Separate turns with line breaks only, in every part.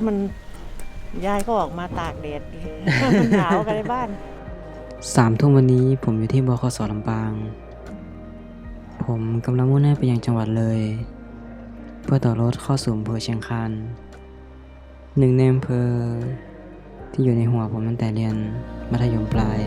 แล้วมันยายก็ออกมาตากแดด มันหนาวกันในบ้าน
สามทุ่มวันนี้ผมอยู่ที่บคสลำปาง ผมกำลังมุ่งหน้าไปยังจังหวัดเลย เพื่อต่อรถเข้าสู่อำเภอเชียงคานหนึ่งในอำเภอที่อยู่ในหัวผมตั้งแต่เรียนมัธยมปลาย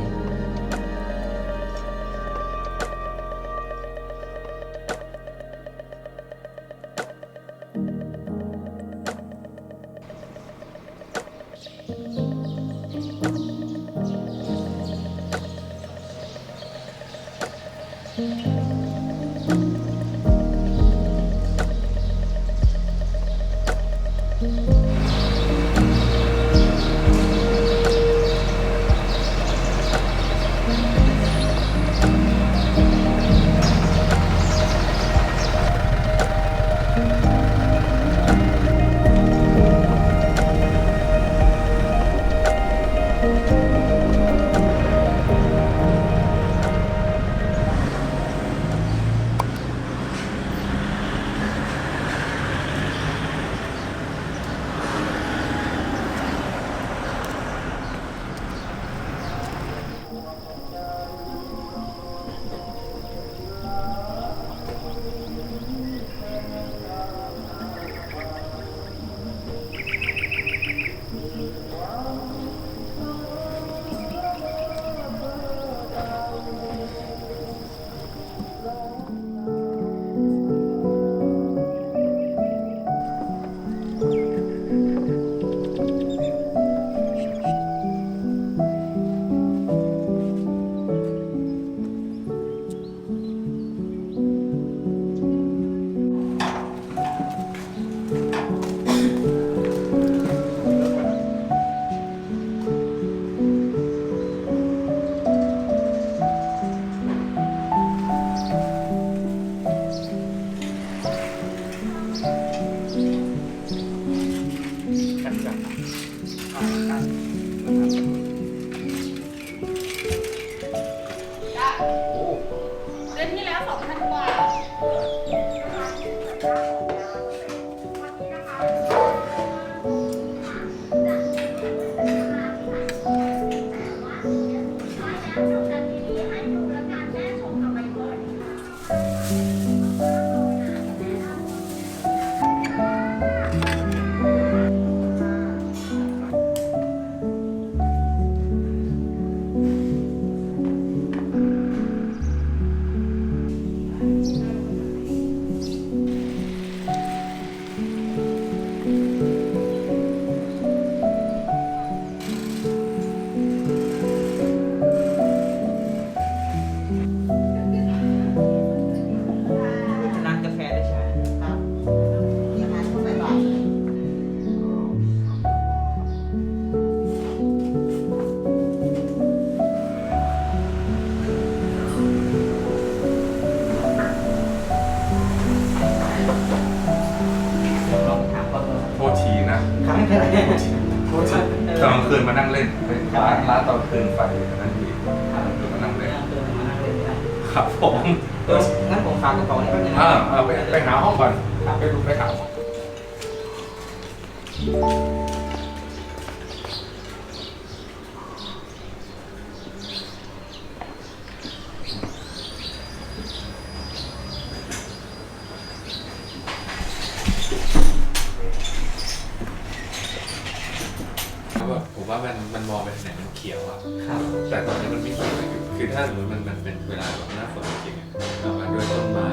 ว่า
มั
น
มัน
มองไป
ทางไหนมันเขียวอะ
ครับ
แต่ตอนนี้มันไม่เขียวเลยคือถ้าสมมติมันมันเป็นเวลาแบบหน้าฝนจริงๆอะแบบว่าด้วยต้นไม้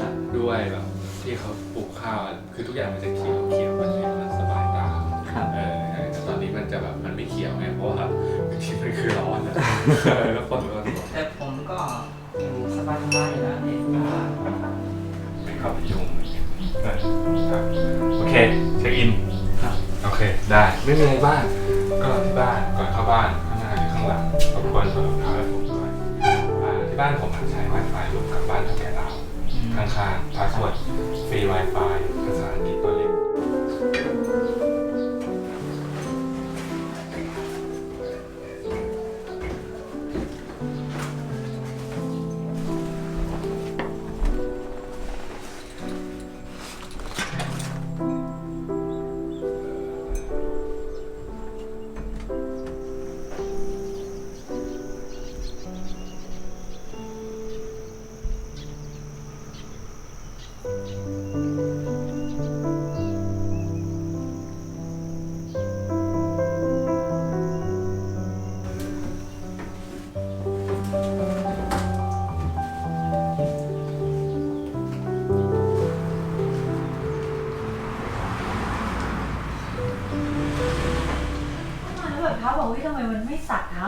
ครับ
ด้วยแบบที่เขาปลูกข้าวอะคือทุกอย่างมันจะเขียวเขียวมันเลยมันสบายตา
ครับ
เออใช่แต่ตอนนี้มันจะแบบมันไม่เขียวไงเพราะว่าบางทีมันคือร้อนอะเออแล้วฝนมันก็ตก
แต่ผมก็สบายสบายอยู่แล้วเนี่ย
เป็นเข้าไปยุ่งเออครับโอเคเช็คอิน
ครับ
โอเค ได้ ไม่มีอะไรบ้างางหลังรบกวนถอดรองเท้าให้ผมด้วยอ่าที่บ้านผมอะใช้ Wi-Fi ร่วมกับบ้านทาแก่เราข้างๆพาสเวิร์ดฟรี Wi-Fi ภาษาอังกฤษ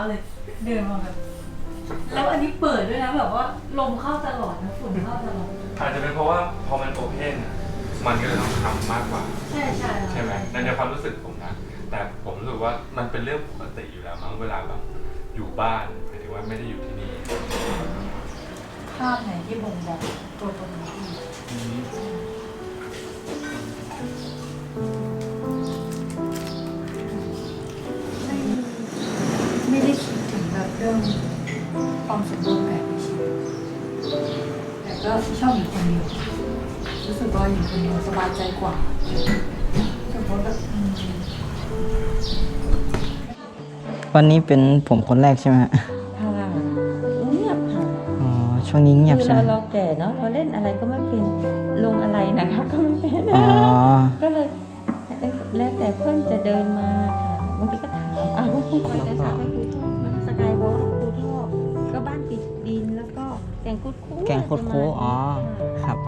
เท้า
เลย เดินมาแบบแล้วอันนี้เปิดด้วยนะแบบว่าลมเข้าตลอดนะฝุ่นเข้าตลอด
อาจจะเป็นเพราะว่าพอมันโอเพนอะมันก็เลยต้องทำมากกว่า
ใช่ใช่
ใช่ไหมในในความรู้สึกผมนะ แต่ผมรู้สึกว่ามันเป็นเรื่องปกติอยู่แล้วมั้งเวลาแบบอยู่บ้านหมายถึงว่าไม่ได้อยู่ที่นี่
ภาพไหนที่บ่งบอกตัวตนของพี่ ชอบอยู่คนเดียวรู้สึกว่าอยู่คนเดียวสบายใจกว่าสมมติแบบอืม
วันนี้เป็นผมคนแรกใช่ไหมฮะ
ค่ะเงียบค่ะ
อ๋อช่วงนี้เงียบ
คือ
ใช่ไห
เรา
ม
เราแก่เนาะเราเล่นอะไรก็ไม่เป็นลงอะไรนะคะก็ไม่เป็น
อ๋อ
ก็เลยแล้วแต่เพื่อนจะเดินมาค่ะบางทีก็ถามอ้าวก็จะถามก็คือมันสกายวอล์ แล้วก็แกงคุดคู่
แกงโคตรคูอ๋อครับ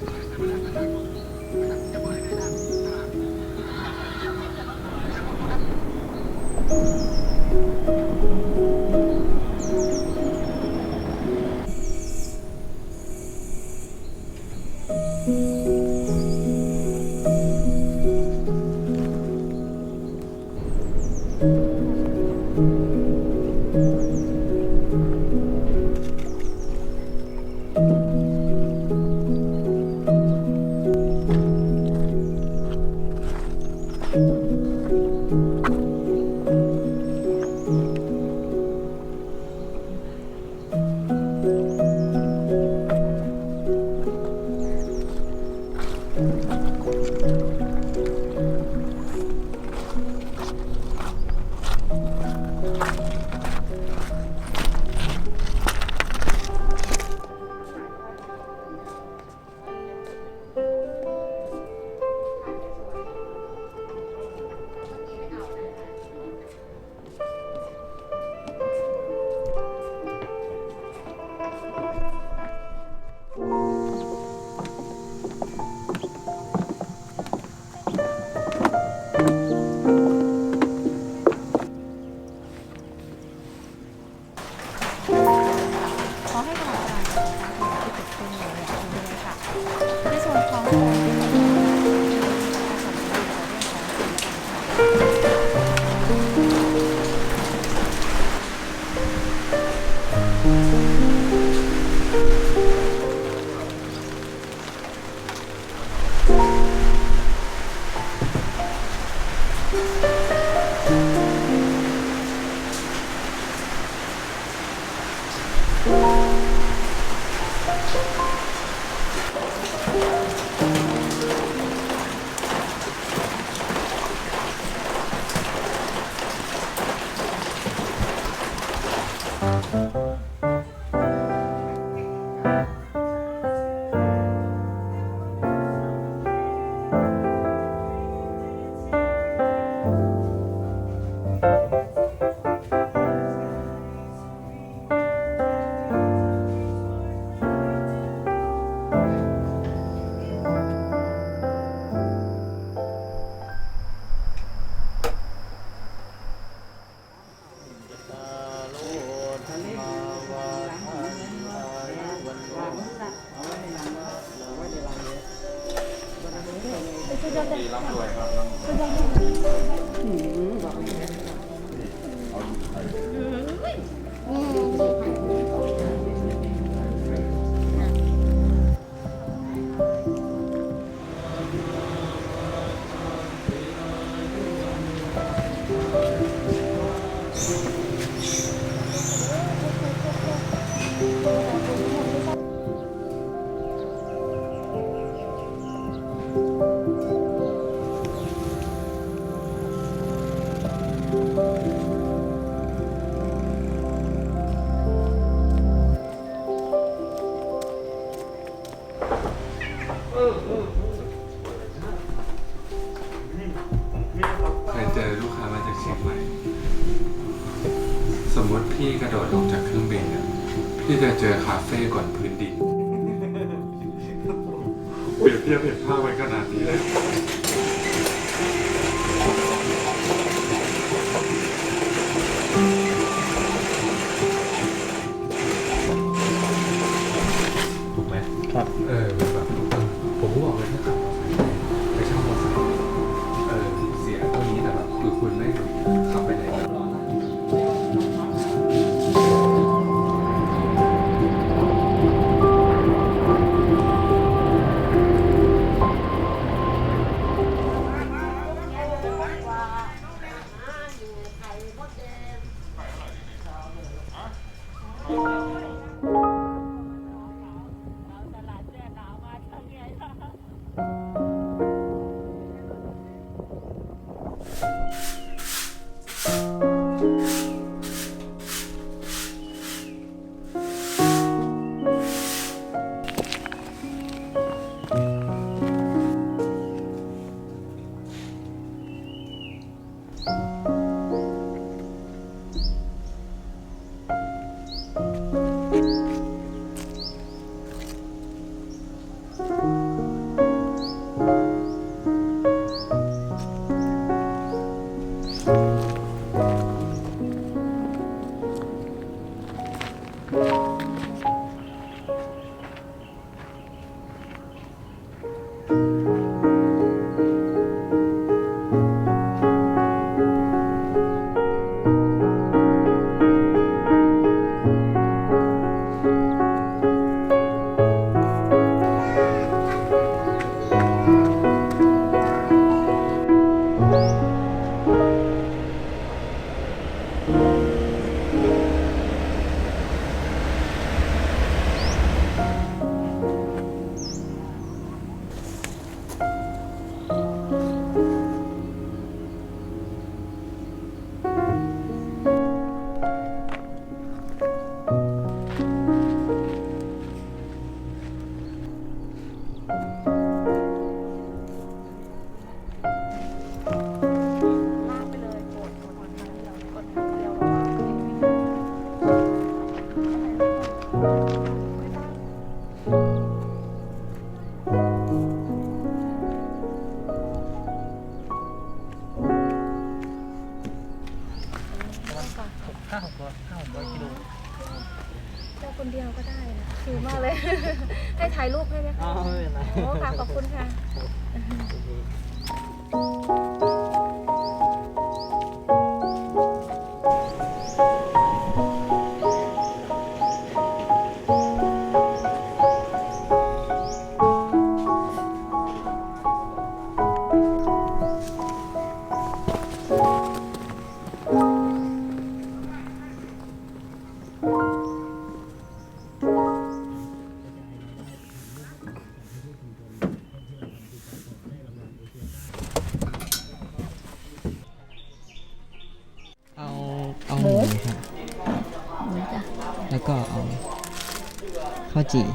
Thank you. 对咖啡馆。Thank you. ให้ถ่ายรูป
ให้ไหม
คะ
อ๋อไม่เป็น
ไโอ้ค่ะขอบคุณค่ะ
หมูจ้ะแล้วก็เอาข้าวจี่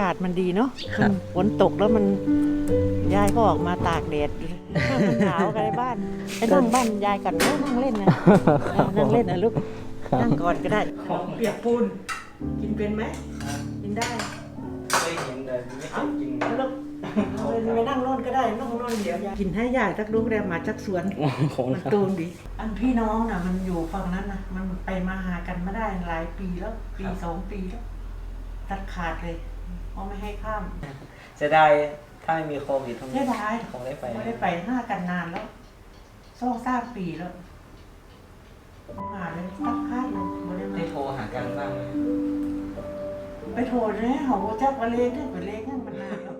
า
กาศมันดีเนาะมันฝนตกแล้วมันยายก็ออกมาตากแดดมันหนาวกันในบ้านไปนั่งบ้านยายก่อนเอ้ยนั่งเล่นนะเออนั่งเล่นนะลูกนั่งก่อนก็ได้ ของเปียกปูนกินเป็นไหมกินได้
เคยเห็นแต่ไม่เคยกิน
แล้วเอาไปไปนั่งโน่นก็ได้นั่งโน่นเดี๋ยวยายกินให้ยายสักลูกได้มาจากสวน
ของ
มันตูนดีอันพี่น้องน่ะ มันอยู่ฝั่งนั้นนะมันไปมาหากันไม่ได้หลายปีแล้ว ปีสองปีแล้วตัดขาดเลย เพราะไม่ให้ข้าม
เสียดายถ้าไม่มีโควิดผม
เสียดาย
คงได้ไป
ไม่ได้ไปห้ากันนานแล้วสองสามปีแล้วหาเลยตัดขาดเลยไม่ได้
ได้
มา
โทรหากันบ้างไหม
ไปโทรเลยเขาเจ้าไปเลขเนี่ยไปเลขนั่นมันนานแล้ว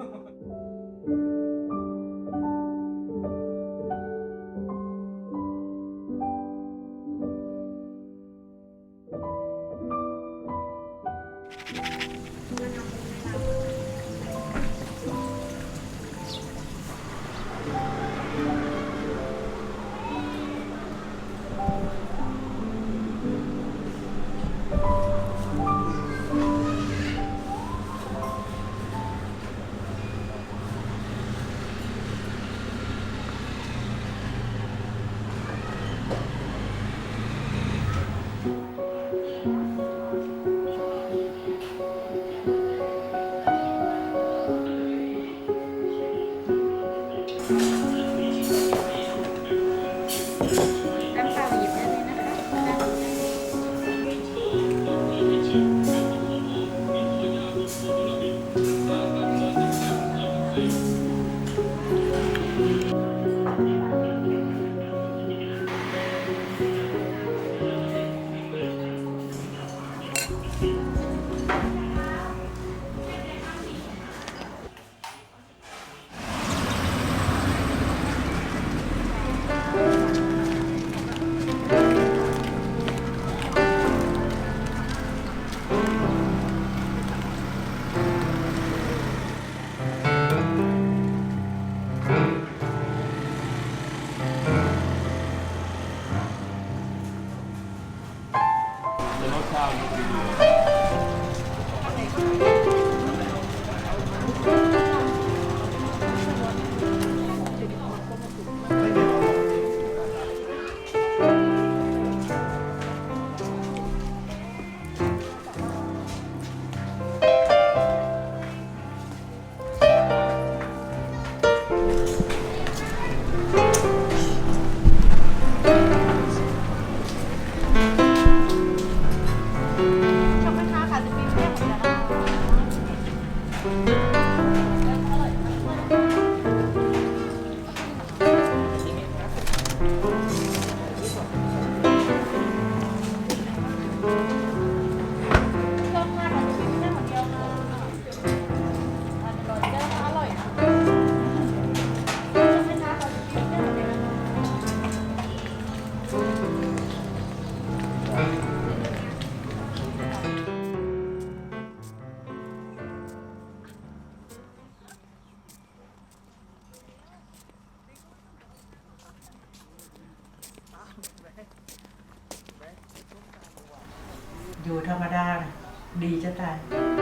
감사합니다.
อยู่ธรรมดาน่ะดีจะตาย